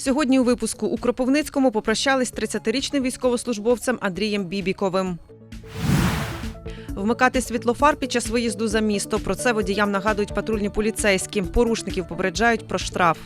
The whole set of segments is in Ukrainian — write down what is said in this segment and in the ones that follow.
Сьогодні у випуску у Кропивницькому попрощались з 30-річним військовослужбовцем Андрієм Бібіковим. Вмикати світлофар під час виїзду за місто. Про це водіям нагадують патрульні поліцейські. Порушників попереджають про штраф.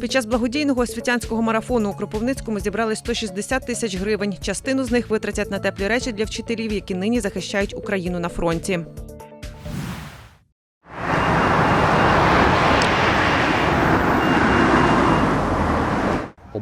Під час благодійного освітянського марафону у Кропивницькому зібрали 160 тисяч гривень. Частину з них витратять на теплі речі для вчителів, які нині захищають Україну на фронті.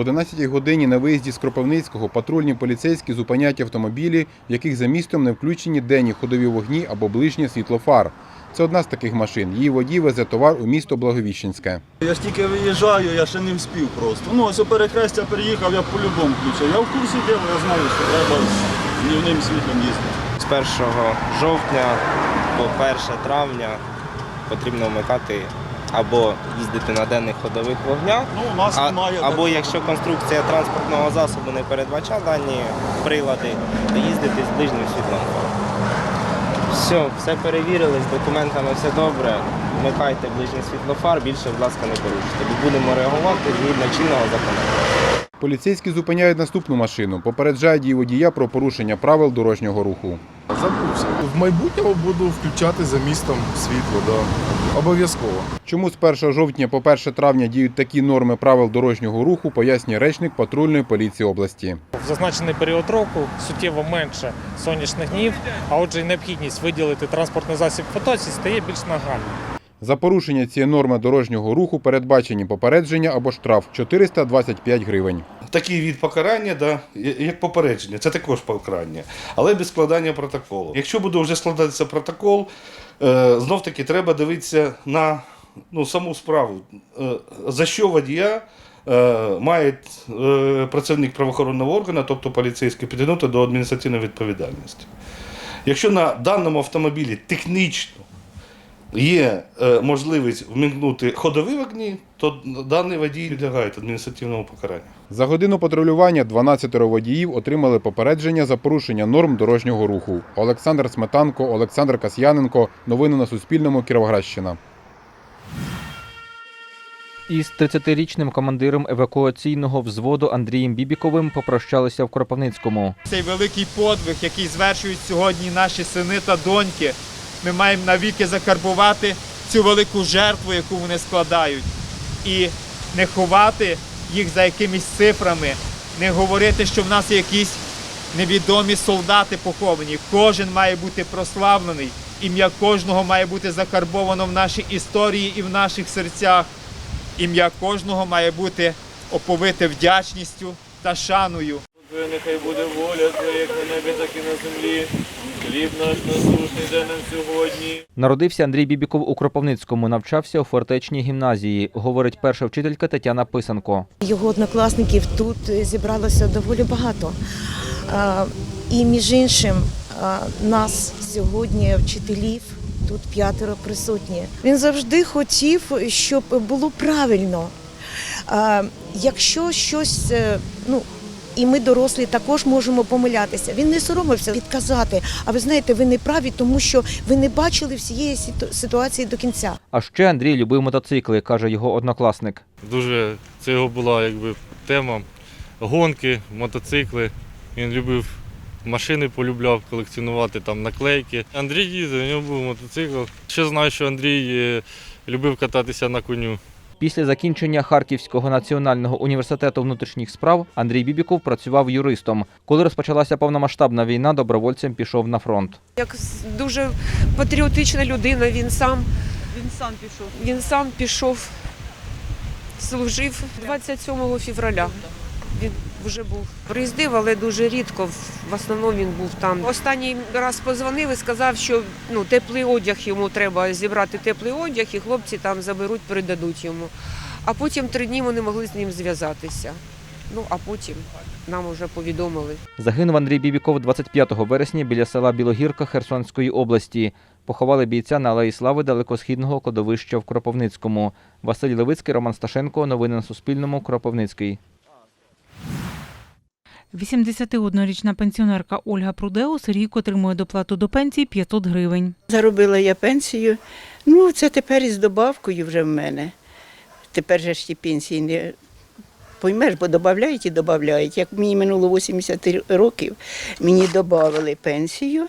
Об 11 годині на виїзді з Кропивницького патрульні поліцейські зупинять автомобілі, в яких за містом не включені денні ходові вогні або ближнє світло фар. Це одна з таких машин. Її водій везе товар у місто Благовіщенське. Я ж тільки виїжджаю, я ще не вспів просто. Ну, ось у перехрестя приїхав, я по-любому включив. Я в курсі діла, я знаю, що треба з днівним світлом їздити. З 1 жовтня по 1 травня потрібно вмикати або їздити на денних ходових вогнях, Ну, у нас а, немає. або такого. якщо конструкція транспортного засобу не передбачає дані прилади, то їздити з ближнім світлом. Все, все перевірили, з документами все добре. Вмикайте ближнє світлофар, більше, будь ласка, не порушуйте. Будемо реагувати згідно чинного законодавства. Поліцейські зупиняють наступну машину, попереджають її водія про порушення правил дорожнього руху. Забувся. В майбутньому буду включати за містом світло, да. обов'язково. Чому з 1 жовтня по 1 травня діють такі норми правил дорожнього руху, пояснює речник патрульної поліції області. В зазначений період року суттєво менше сонячних днів, а отже, і необхідність виділити транспортний засіб в потоці стає більш нагальною. За порушення цієї норми дорожнього руху передбачені попередження або штраф 425 гривень. Такий від покарання, да, як попередження, це також покарання, але без складання протоколу. Якщо буде вже складатися протокол, е, знов таки треба дивитися на ну, саму справу, е, за що водія е, має працівник правоохоронного органу, тобто поліцейський, підтягнути до адміністративної відповідальності. Якщо на даному автомобілі технічно є е, можливість вмикнути ходові вогні, то даний водій підлягає адміністративному покаранню. За годину патрулювання 12 водіїв отримали попередження за порушення норм дорожнього руху. Олександр Сметанко, Олександр Касьяненко. Новини на Суспільному. Кіровоградщина. Із 30-річним командиром евакуаційного взводу Андрієм Бібіковим попрощалися в Кропивницькому. Цей великий подвиг, який звершують сьогодні наші сини та доньки, ми маємо навіки закарбувати цю велику жертву, яку вони складають, і не ховати їх за якимись цифрами, не говорити, що в нас є якісь невідомі солдати поховані. Кожен має бути прославлений, ім'я кожного має бути закарбовано в нашій історії і в наших серцях. Ім'я кожного має бути оповите вдячністю та шаною. Нехай буде воля Твоя, як на небі, так і на землі. Хліб наш насущний дай нам сьогодні. Народився Андрій Бібіков у Кропивницькому, навчався у фортечній гімназії, говорить перша вчителька Тетяна Писанко. Його однокласників тут зібралося доволі багато. І між іншим, нас сьогодні, вчителів, тут п'ятеро присутні. Він завжди хотів, щоб було правильно. Якщо щось, е, ну, і ми дорослі також можемо помилятися. Він не соромився відказати. А ви знаєте, ви не праві, тому що ви не бачили всієї ситуації до кінця. А ще Андрій любив мотоцикли, каже його однокласник. Дуже це його була якби тема. Гонки, мотоцикли. Він любив машини, полюбляв колекціонувати там наклейки. Андрій їздив, у нього був мотоцикл. Ще знаю, що Андрій е, любив кататися на коню. Після закінчення Харківського національного університету внутрішніх справ Андрій Бібіков працював юристом. Коли розпочалася повномасштабна війна, добровольцем пішов на фронт. Як дуже патріотична людина, він сам Він сам пішов. він сам пішов, служив 27 февраля. Він вже був приїздив, але дуже рідко. В- основному він був там. Останній раз позвонив і сказав, що ну теплий одяг йому треба зібрати теплий одяг, і хлопці там заберуть, передадуть йому. А потім три дні ми не могли з ним зв'язатися. Ну а потім нам вже повідомили. Загинув Андрій Бібіков 25 вересня біля села Білогірка Херсонської області. Поховали бійця на Алеї Слави далекосхідного кладовища в Кропивницькому. Василь Левицький, Роман Сташенко. Новини на Суспільному. Кропивницький. 81-річна пенсіонерка Ольга Прудеус рік отримує доплату до пенсії 500 гривень. Заробила я пенсію. Ну, це тепер із добавкою вже в мене. Тепер же ж ті пенсії не поймеш, бо додають і додають. Як мені минуло 80 років, мені додали пенсію,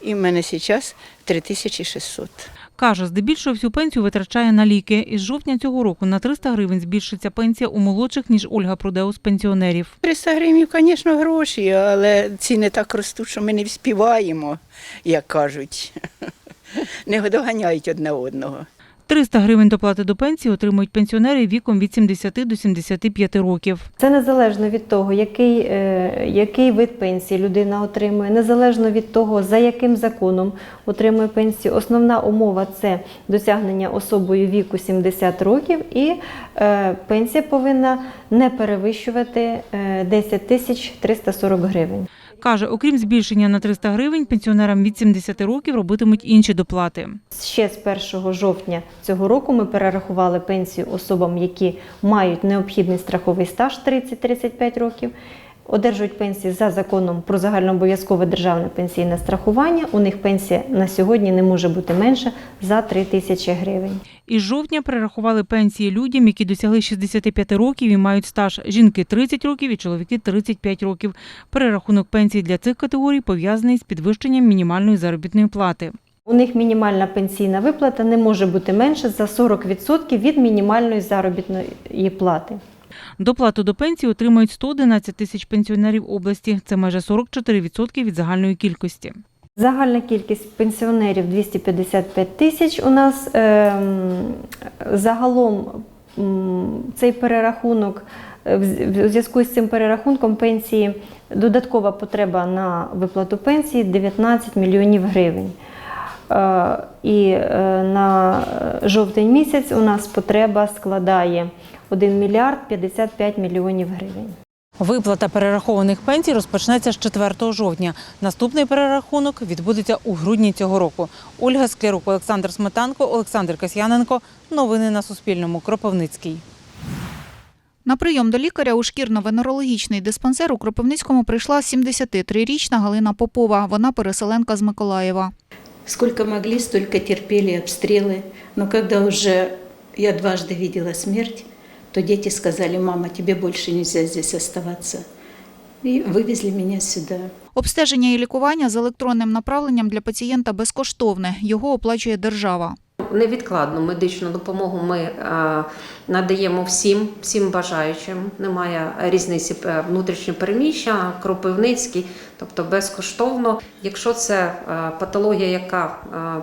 і в мене зараз 3600. Каже, здебільшого всю пенсію витрачає на ліки. Із жовтня цього року на 300 гривень збільшиться пенсія у молодших, ніж Ольга Продеус пенсіонерів. 300 гривень, звісно, гроші, але ціни так ростуть, що ми не вспіваємо, як кажуть. Не доганяють одне одного. 300 гривень доплати до пенсії отримують пенсіонери віком від 70 до 75 років. Це незалежно від того, який, е, який вид пенсії людина отримує, незалежно від того, за яким законом отримує пенсію. Основна умова це досягнення особою віку 70 років, і е, пенсія повинна не перевищувати е, 10 тисяч 340 гривень. Каже, окрім збільшення на 300 гривень, пенсіонерам від 70 років робитимуть інші доплати. Ще з 1 жовтня цього року ми перерахували пенсію особам, які мають необхідний страховий стаж 30-35 років. Одержують пенсії за законом про загальнообов'язкове державне пенсійне страхування. У них пенсія на сьогодні не може бути менше за 3 тисячі гривень. Із жовтня перерахували пенсії людям, які досягли 65 років і мають стаж. Жінки 30 років і чоловіки 35 років. Перерахунок пенсій для цих категорій пов'язаний з підвищенням мінімальної заробітної плати. У них мінімальна пенсійна виплата не може бути менше за 40% від мінімальної заробітної плати. Доплату до пенсії отримують 111 тисяч пенсіонерів області. Це майже 44% від загальної кількості. Загальна кількість пенсіонерів 255 тисяч. У нас ем, загалом цей перерахунок е, в зв'язку з цим перерахунком пенсії додаткова потреба на виплату пенсії 19 мільйонів гривень. Е, І е, на е, жовтень місяць у нас потреба складає 1 мільярд 55 мільйонів гривень. Виплата перерахованих пенсій розпочнеться з 4 жовтня. Наступний перерахунок відбудеться у грудні цього року. Ольга Склярук, Олександр Сметанко, Олександр Касьяненко. Новини на Суспільному. Кропивницький. На прийом до лікаря у шкірно-венерологічний диспансер у Кропивницькому прийшла 73-річна Галина Попова. Вона переселенка з Миколаєва. Сколько могли, столько терпели обстрелы. Но когда уже я дважды видела смерть, то дети сказали, мама, тебе больше нельзя здесь оставаться. И вывезли меня сюда. Обстеження і лікування з електронним направленням для пацієнта безкоштовне. Його оплачує держава. Невідкладну медичну допомогу ми е, надаємо всім, всім бажаючим. Немає різниці е, внутрішньо переміщення, кропивницький, тобто безкоштовно. Якщо це е, патологія, яка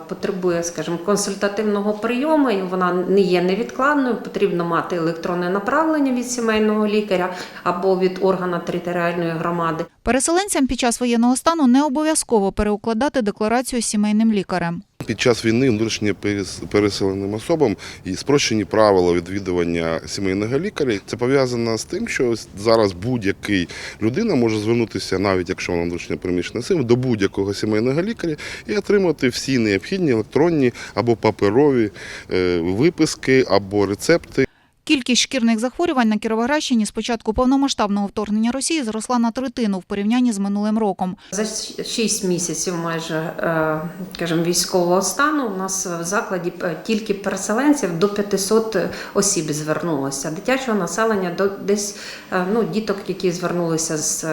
потребує, скажімо, консультативного прийому, і вона не є невідкладною, потрібно мати електронне направлення від сімейного лікаря або від органу територіальної громади. Переселенцям під час воєнного стану не обов'язково переукладати декларацію сімейним лікарем. Під час війни внутрішньо перес- переселеним особам і спрощені правила відвідування сімейного лікаря. Це пов'язано з тим, що зараз будь-який людина може звернутися, навіть якщо вона внутрішньо переміщена сим, до будь-якого сімейного лікаря і отримати всі необхідні електронні або паперові е, виписки або рецепти. Кількість шкірних захворювань на Кіровоградщині з початку повномасштабного вторгнення Росії зросла на третину в порівнянні з минулим роком. За 6 місяців майже е, скажімо, військового стану у нас в закладі е, тільки переселенців до 500 осіб звернулося. Дитячого населення до десь е, ну, діток, які звернулися з.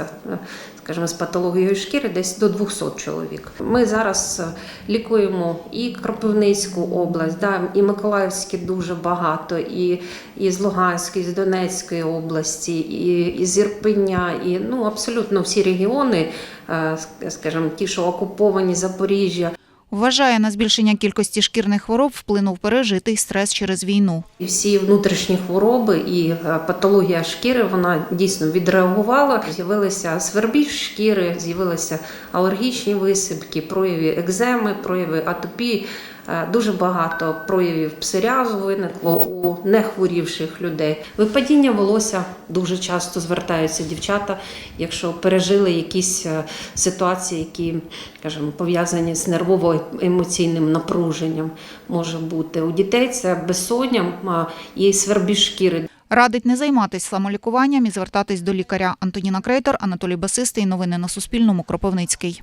Скажімо, з патологією шкіри десь до 200 чоловік. Ми зараз е, лікуємо і Кропивницьку область, да, і Миколаївські дуже багато, і, і з Луганської, і з Донецької області, і, і з Ірпеня, і ну, абсолютно всі регіони, е, скажімо, ті, що окуповані Запоріжжя. Вважає, на збільшення кількості шкірних хвороб вплинув пережитий стрес через війну. Всі внутрішні хвороби і е, патологія шкіри вона дійсно відреагувала. З'явилися свербіж шкіри, з'явилися алергічні висипки, прояви екземи, прояви атопії. Е, Дуже багато проявів псоріазу виникло у нехворівших людей. Випадіння волосся дуже часто звертаються дівчата, якщо пережили якісь е, ситуації, які скажімо, пов'язані з нервово-емоційним напруженням. Може бути у дітей це безсоння а, і свербіж шкіри. Радить не займатися самолікуванням і звертатись до лікаря. Антоніна Крейтор, Анатолій Басистий. Новини на Суспільному. Кропивницький.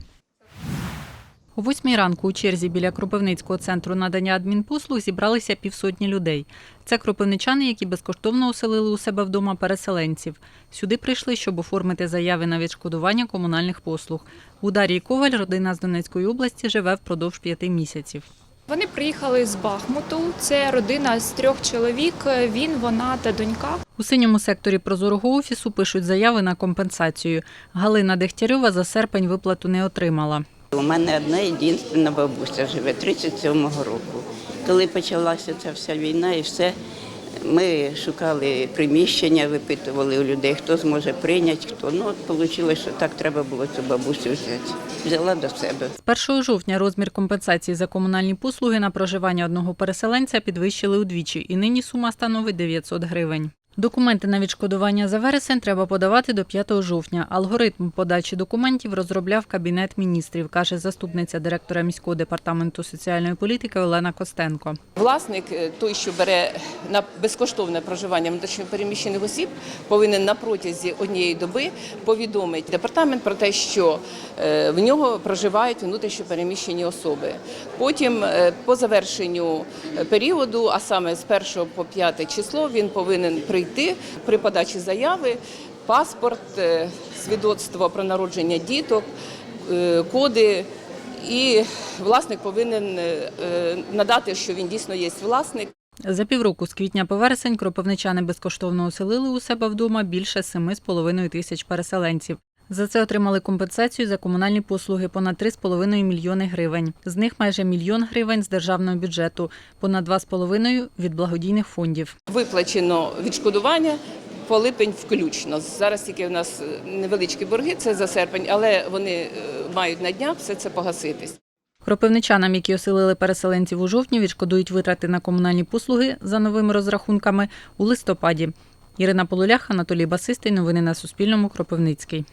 О восьмій ранку у черзі біля Кропивницького центру надання адмінпослуг зібралися півсотні людей. Це кропивничани, які безкоштовно оселили у себе вдома переселенців. Сюди прийшли, щоб оформити заяви на відшкодування комунальних послуг. У Дарії Коваль родина з Донецької області живе впродовж п'яти місяців. Вони приїхали з Бахмуту. Це родина з трьох чоловік. Він, вона та донька. У синьому секторі прозорого офісу пишуть заяви на компенсацію. Галина Дегтярьова за серпень виплату не отримала. У мене одна єдина бабуся живе 37-го року. Коли почалася ця вся війна і все, ми шукали приміщення, випитували у людей, хто зможе прийняти, хто. Ну, от вийшло, що так треба було цю бабусю взяти. Взяла до себе. З 1 жовтня розмір компенсації за комунальні послуги на проживання одного переселенця підвищили удвічі, і нині сума становить 900 гривень. Документи на відшкодування за вересень треба подавати до 5 жовтня. Алгоритм подачі документів розробляв Кабінет міністрів, каже заступниця директора міського департаменту соціальної політики Олена Костенко. Власник, е, той, що бере на безкоштовне проживання внутрішньопереміщених осіб, повинен на протязі однієї доби повідомити департамент про те, що е, в нього проживають внутрішньопереміщені особи. Потім, е, по завершенню періоду, а саме з 1 по 5 число, він повинен прийти при подачі заяви, паспорт, е, свідоцтво про народження діток, е, коди. І власник повинен е, надати, що він дійсно є власник. За півроку з квітня по вересень кропивничани безкоштовно оселили у себе вдома більше 7,5 тисяч переселенців. За це отримали компенсацію за комунальні послуги понад 3,5 мільйони гривень. З них майже мільйон гривень з державного бюджету, понад 2,5 від благодійних фондів. Виплачено відшкодування по липень включно. Зараз тільки в нас е, невеличкі борги, це за серпень, але вони е, мають на днях все це погаситись. Кропивничанам, які оселили переселенців у жовтні, відшкодують витрати на комунальні послуги за новими розрахунками у листопаді. Ірина Полулях, Анатолій Басистий. Новини на Суспільному. Кропивницький.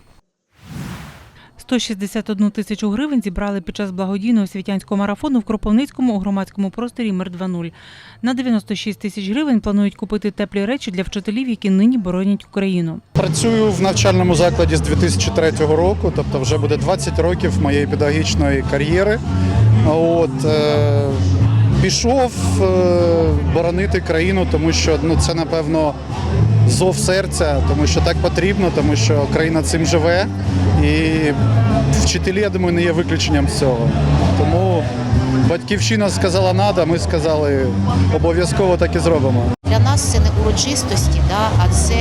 161 тисячу гривень зібрали під час благодійного світянського марафону в Кропивницькому у громадському просторі Мир 2.0. На 96 тисяч гривень планують купити теплі речі для вчителів, які нині боронять Україну. Працюю в навчальному закладі з 2003 року, тобто вже буде 20 років моєї педагогічної кар'єри. От, е, пішов е, боронити країну, тому що ну, це, напевно, зов серця, тому що так потрібно, тому що країна цим живе. І вчителі, я думаю, не є виключенням цього. Тому батьківщина сказала надо, ми сказали обов'язково так і зробимо. Для нас це не урочистості, да, а це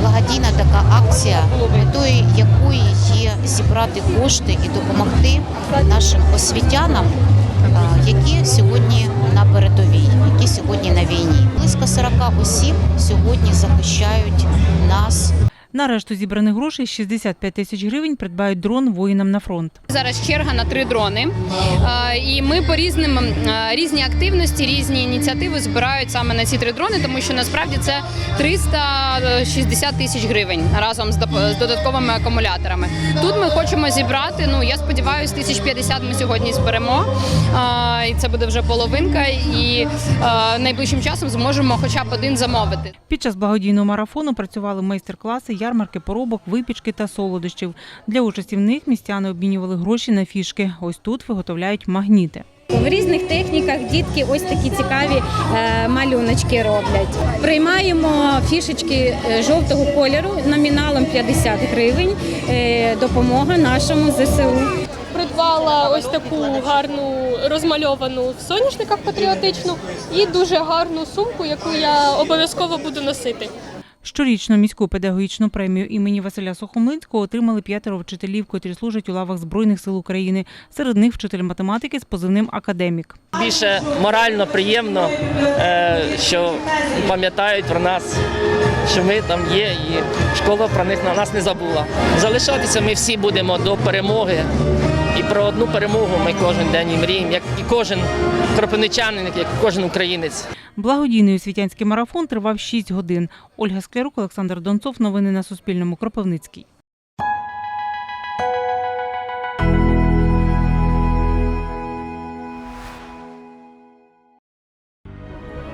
благодійна така акція, метою якої є зібрати кошти і допомогти нашим освітянам, які сьогодні на передовій, які сьогодні на війні. Близько 40 осіб сьогодні захищають нас. На решту зібраних грошей 65 тисяч гривень придбають дрон воїнам на фронт. Зараз черга на три дрони, і ми по різним різні активності, різні ініціативи збирають саме на ці три дрони, тому що насправді це 360 тисяч гривень разом з додатковими акумуляторами. Тут ми хочемо зібрати. Ну я сподіваюся, 1050 ми сьогодні зберемо, і це буде вже половинка. І найближчим часом зможемо хоча б один замовити. Під час благодійного марафону працювали майстер-класи, ярмарки поробок, випічки та солодощів. Для участі в них містяни обмінювали гроші на фішки. Ось тут виготовляють магніти. В різних техніках дітки ось такі цікаві е, малюночки роблять. Приймаємо фішечки е, жовтого кольору номіналом 50 гривень. Е, Допомога нашому ЗСУ. Придбала ось таку гарну розмальовану в соняшниках патріотичну і дуже гарну сумку, яку я обов'язково буду носити. Щорічну міську педагогічну премію імені Василя Сухомлинського отримали п'ятеро вчителів, котрі служать у лавах Збройних сил України. Серед них вчитель математики з позивним академік. більше морально приємно, е, що пам'ятають про нас, що ми там є, і школа про них на нас не забула. Залишатися ми всі будемо до перемоги. І про одну перемогу ми кожен день і мріємо, як і кожен кропивничанин, як і кожен українець. Благодійний освітянський марафон тривав 6 годин. Ольга Склярук, Олександр Донцов. Новини на Суспільному. Кропивницький.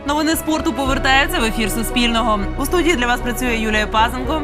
Новини спорту повертаються в ефір Суспільного. У студії для вас працює Юлія Пазенко.